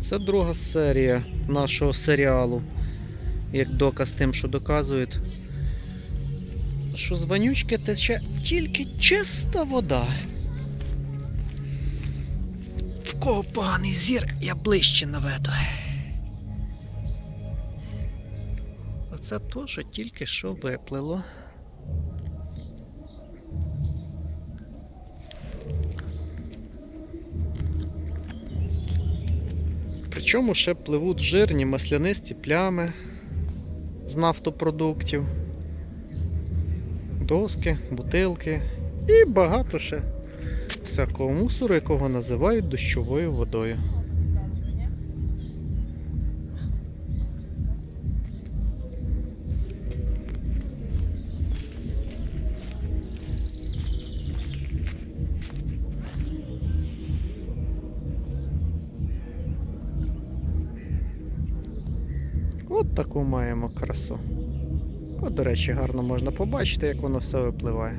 Це друга серія нашого серіалу. Як доказ тим, що доказують, що з вонючки тече тільки чиста вода. В кого поганий зір, я ближче наведу. Оце то, що тільки що виплило. Причому ще пливуть жирні маслянисті плями з нафтопродуктів, доски, бутилки і багато ще всякого мусору, якого називають дощовою водою. От таку маємо красу. От, до речі, гарно можна побачити, як воно все випливає.